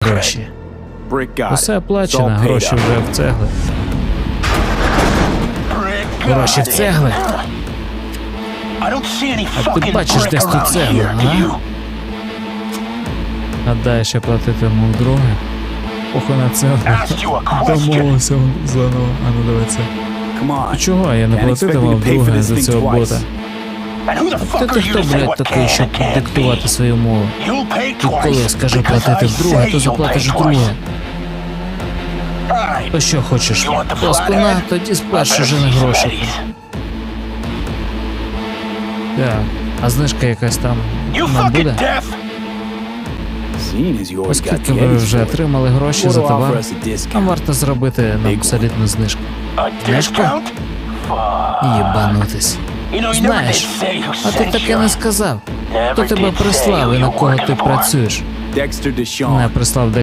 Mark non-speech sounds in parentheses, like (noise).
гроші. Усе. Оплачено, гроші вже в цегли. Гроші в цегли. А ти бачиш десь тут цеглу, а? Гадаєш, я платитиму вдруге? Похуй на це. (laughs) Домовився заново. А ну давай це. Чого я не платитиму вдруге за цього бота? Хто ти хто, блядь, такий, щоб диктувати свою мову? І коли я скажу платити вдруге, то заплатиш вдруге. То що хочеш? Плоскуна, тоді сплеш уже не гроші. Так, а знижка якась там нам буде? Оскільки ви вже отримали гроші за товар, нам варто зробити нам солідну знижку. Знижку? Їбанутись. Знаєш, а ти таке не сказав. Хто тебе прислав і на кого ти працюєш? Dexter Не прислав